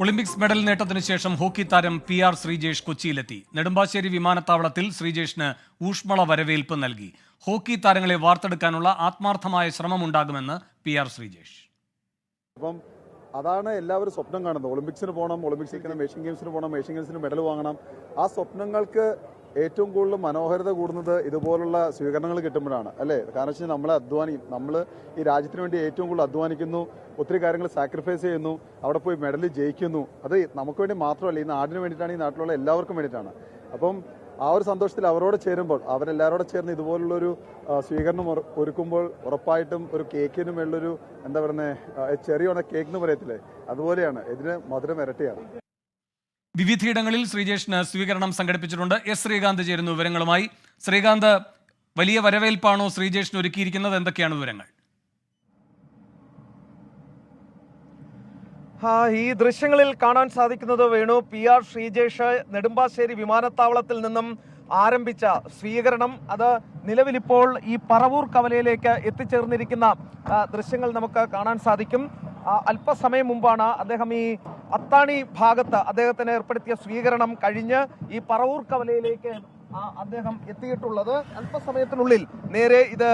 Olympics medal നേട്ടത്തിന് ശേഷം hockey താരം പി ആർ ശ്രീജേഷ് കൊച്ചിയിലെത്തി. നെടുമ്പാശ്ശേരി വിമാനത്താവളത്തിൽ ശ്രീജേഷിന് ഊഷ്മള വരവേൽപ്പ് നൽകി. ഹോക്കി താരങ്ങളെ വാർത്തെടുക്കാനുള്ള ആത്മാർത്ഥമായ ശ്രമമുണ്ടാകുമെന്ന് പി ആർ ശ്രീജേഷ്. അപ്പം അതാണ് എല്ലാവരും സ്വപ്നം കാണുന്നത്. ഒളിമ്പിക്സിന് പോകണം ഒളിമ്പിക്സിൽ ഏഷ്യൻ ഗെയിംസിന് പോകണം ഏഷ്യൻ ഗെയിംസിന് മെഡൽ വാങ്ങണം. ആ സ്വപ്നങ്ങൾക്ക് ഏറ്റവും കൂടുതൽ മനോഹരത കൂടുന്നത് ഇതുപോലുള്ള സ്വീകരണങ്ങൾ കിട്ടുമ്പോഴാണ് അല്ലേ? കാരണം വെച്ചാൽ നമ്മൾ അധ്വാനി നമ്മൾ ഈ രാജ്യത്തിന് വേണ്ടി ഏറ്റവും കൂടുതൽ അധ്വാനിക്കുന്നു ഒത്തിരി കാര്യങ്ങൾ സാക്രിഫൈസ് ചെയ്യുന്നു അവിടെ പോയി മെഡൽ ജയിക്കുന്നു. അത് നമുക്ക് വേണ്ടി മാത്രമല്ല ഈ നാടിന് വേണ്ടിയിട്ടാണ് ഈ നാട്ടിലുള്ള എല്ലാവർക്കും വേണ്ടിയിട്ടാണ്. അപ്പം ആ ഒരു സന്തോഷത്തിൽ അവരോട് ചേരുമ്പോൾ അവരെല്ലാവരോടും ചേർന്ന് ഇതുപോലുള്ളൊരു സ്വീകരണം ഒരുക്കുമ്പോൾ ഉറപ്പായിട്ടും ഒരു കേക്കിന് മേളിലൊരു എന്താ പറയുന്നത് ചെറിയ കേക്ക് എന്ന് പറയത്തില്ലേ? അതുപോലെയാണ്. ഇതിന് മധുരം ഇരട്ടിയാണ്. വിവിധയിടങ്ങളിൽ ശ്രീജേഷിന് സ്വീകരണം സംഘടിപ്പിച്ചിട്ടുണ്ട്. എസ് ശ്രീകാന്ത് ചേരുന്നു വിവരങ്ങളുമായി. ശ്രീകാന്ത് വലിയ വരവേൽപ്പാണോ ശ്രീജേഷിന് ഒരുക്കിയിരിക്കുന്നത്? എന്തൊക്കെയാണ് വിവരങ്ങൾ? ഈ ദൃശ്യങ്ങളിൽ കാണാൻ സാധിക്കുന്നത് വേണു. പി ആർ ശ്രീജേഷ് നെടുമ്പാശ്ശേരി വിമാനത്താവളത്തിൽ നിന്നും ആരംഭിച്ച സ്വീകരണം. അത് നിലവിലിപ്പോൾ ഈ പറവൂർ കവലയിലേക്ക് എത്തിച്ചേർന്നിരിക്കുന്ന ദൃശ്യങ്ങൾ നമുക്ക് കാണാൻ സാധിക്കും. അല്പസമയം മുമ്പാണ് അദ്ദേഹം ഈ അത്താണി ഭാഗത്ത് അദ്ദേഹത്തിന് ഏർപ്പെടുത്തിയ സ്വീകരണം കഴിഞ്ഞ് ഈ പറവൂർ കവലയിലേക്ക് അദ്ദേഹം എത്തിയിട്ടുള്ളത് അല്പസമയത്തിനുള്ളിൽ നേരെ ഇത്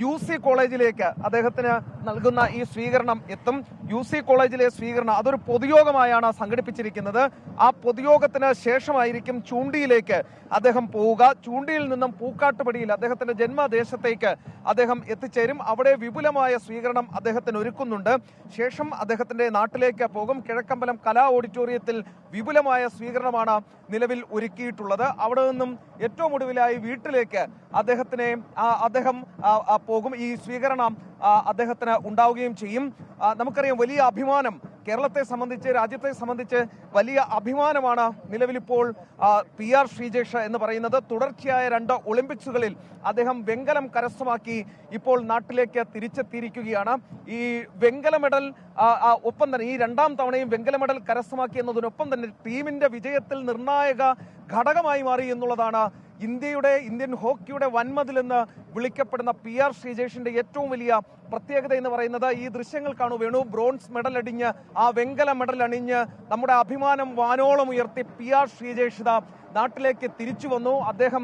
യു സി കോളേജിലേക്ക് അദ്ദേഹത്തിന് നൽകുന്ന ഈ സ്വീകരണം എത്തും. യു സി കോളേജിലെ സ്വീകരണം അതൊരു പൊതുയോഗമായാണ് സംഘടിപ്പിച്ചിരിക്കുന്നത്. ആ പൊതുയോഗത്തിന് ശേഷമായിരിക്കും ചൂണ്ടിയിലേക്ക് അദ്ദേഹം പോവുക. ചൂണ്ടിയിൽ നിന്നും പൂക്കാട്ടുപടിയിൽ അദ്ദേഹത്തിന്റെ ജന്മദേശത്തേക്ക് അദ്ദേഹം എത്തിച്ചേരും. അവിടെ വിപുലമായ സ്വീകരണം അദ്ദേഹത്തിന് ഒരുക്കുന്നുണ്ട്. ശേഷം അദ്ദേഹത്തിന്റെ നാട്ടിലേക്ക് പോകും. കിഴക്കമ്പലം കലാ ഓഡിറ്റോറിയത്തിൽ വിപുലമായ സ്വീകരണമാണ് നിലവിൽ ഒരുക്കിയിട്ടുള്ളത്. അവിടെ നിന്നും ഏറ്റവും ഒടുവിലായി വീട്ടിലേക്ക് അദ്ദേഹത്തിനെ അദ്ദേഹം പോകും. ഈ സ്വീകരണം അദ്ദേഹത്തിന് ഉണ്ടാവുകയും ചെയ്യും. നമുക്കറിയാം വലിയ അഭിമാനം കേരളത്തെ സംബന്ധിച്ച് രാജ്യത്തെ സംബന്ധിച്ച് വലിയ അഭിമാനമാണ് നിലവിലിപ്പോൾ പി ആർ ശ്രീജേഷ് എന്ന് പറയുന്നത്. തുടർച്ചയായ രണ്ട് ഒളിമ്പിക്സുകളിൽ അദ്ദേഹം വെങ്കലം കരസ്ഥമാക്കി ഇപ്പോൾ നാട്ടിലേക്ക് തിരിച്ചെത്തിയിരിക്കുകയാണ്. ഈ വെങ്കല മെഡൽ ഒപ്പം തന്നെ ഈ രണ്ടാം തവണയും വെങ്കല മെഡൽ കരസ്ഥമാക്കി എന്നതിനൊപ്പം തന്നെ ടീമിന്റെ വിജയത്തിൽ നിർണായക ഘടകമായി മാറി എന്നുള്ളതാണ് ഇന്ത്യയുടെ ഇന്ത്യൻ ഹോക്കിയുടെ വൻമതിൽ എന്ന് വിളിക്കപ്പെടുന്ന പി ആർ ശ്രീജേഷിന്റെ ഏറ്റവും വലിയ പ്രത്യേകത എന്ന് പറയുന്നത് ഈ ദൃശ്യങ്ങൾ കാണൂ. വേണു ബ്രോൺസ് മെഡൽ അടിഞ്ഞ് ആ വെങ്കല മെഡൽ അണിഞ്ഞ് നമ്മുടെ അഭിമാനം വാനോളം ഉയർത്തി പി ആർ ശ്രീജേഷ് നാട്ടിലേക്ക് തിരിച്ചു വന്നു. അദ്ദേഹം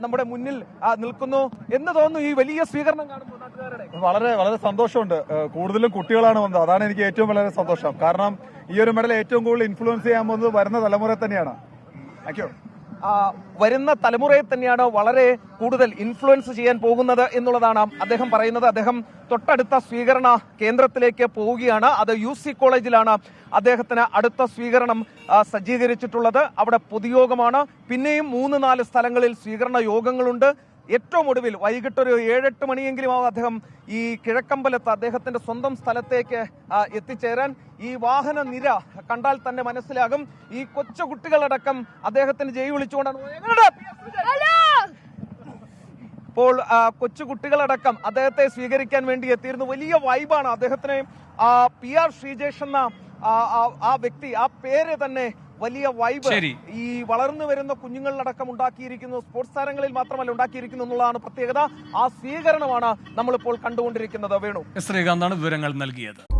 നമ്മുടെ മുന്നിൽ നിൽക്കുന്നു എന്ന് തോന്നുന്നു ഈ വലിയ സ്വീകരണം കാണുമ്പോൾ വളരെ വളരെ സന്തോഷമുണ്ട്. കൂടുതലും കുട്ടികളാണ് വന്നത്. അതാണ് എനിക്ക് ഏറ്റവും വളരെ സന്തോഷം. കാരണം ഈ ഒരു മെഡൽ ഏറ്റവും കൂടുതൽ ഇൻഫ്ലുവൻസ് ചെയ്യാൻ പോകുന്നത് വരുന്ന തലമുറ തന്നെയാണ്. താങ്ക് വരുന്ന തലമുറയെ തന്നെയാണ് വളരെ കൂടുതൽ ഇൻഫ്ലുവൻസ് ചെയ്യാൻ പോകുന്നത് എന്നുള്ളതാണ് അദ്ദേഹം പറയുന്നത്. അദ്ദേഹം തൊട്ടടുത്ത സ്വീകരണ കേന്ദ്രത്തിലേക്ക് പോവുകയാണ്. അത് യു സി കോളേജിലാണ് അദ്ദേഹത്തിന് അടുത്ത സ്വീകരണം സജ്ജീകരിച്ചിട്ടുള്ളത്. അവിടെ പൊതുയോഗമാണ്. പിന്നെയും മൂന്ന് നാല് സ്ഥലങ്ങളിൽ സ്വീകരണ യോഗങ്ങളുണ്ട്. ഏറ്റവും ഒടുവിൽ വൈകിട്ട് ഒരു ഏഴെട്ട് മണിയെങ്കിലും ആവും അദ്ദേഹം ഈ കിഴക്കമ്പലത്ത് അദ്ദേഹത്തിന്റെ സ്വന്തം സ്ഥലത്തേക്ക് എത്തിച്ചേരാൻ. ഈ വാഹന നിര കണ്ടാൽ തന്നെ മനസ്സിലാകും. ഈ കൊച്ചു കുട്ടികളടക്കം അദ്ദേഹത്തിന് ജയ് വിളിച്ചുകൊണ്ടാണ്? ഇപ്പോൾ കൊച്ചു കുട്ടികളടക്കം അദ്ദേഹത്തെ സ്വീകരിക്കാൻ വേണ്ടി എത്തിയിരുന്നു. വലിയ വൈബാണ് അദ്ദേഹത്തിന്. ആ, പി ആർ ശ്രീജേഷ് എന്ന ആ വ്യക്തി ആ പേര് തന്നെ വലിയ വൈബ് ഈ വളർന്നു വരുന്ന കുഞ്ഞുങ്ങളിലടക്കം ഉണ്ടാക്കിയിരിക്കുന്നു. സ്പോർട്സ് താരങ്ങളിൽ മാത്രമല്ല ഉണ്ടാക്കിയിരിക്കുന്നു എന്നുള്ളതാണ് പ്രത്യേകത. ആ സ്വീകരണമാണ് നമ്മളിപ്പോൾ കണ്ടുകൊണ്ടിരിക്കുന്നത്. വേണു. ശ്രീകാന്താണ് വിവരങ്ങൾ നൽകിയത്.